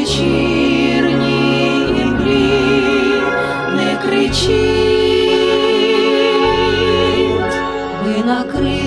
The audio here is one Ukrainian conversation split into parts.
вечірній імлі, не кричіть, ви накрить.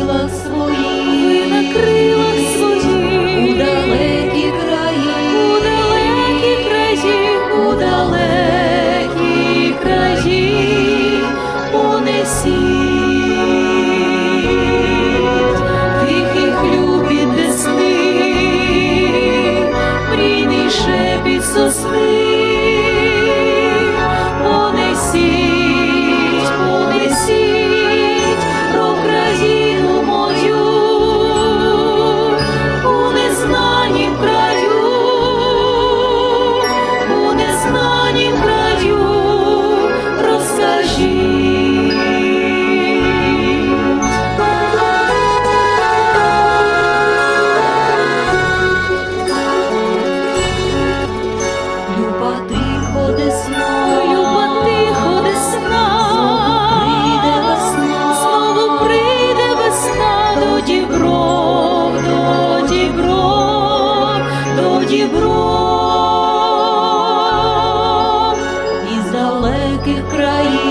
країн.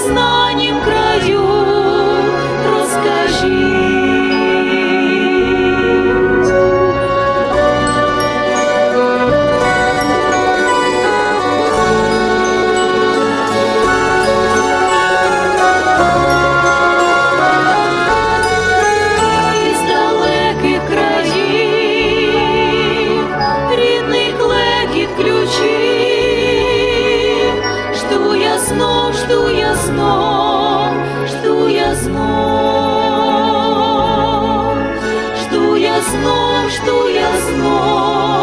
незнанням край. снов, жду я снов, жду я снов, жду я снов.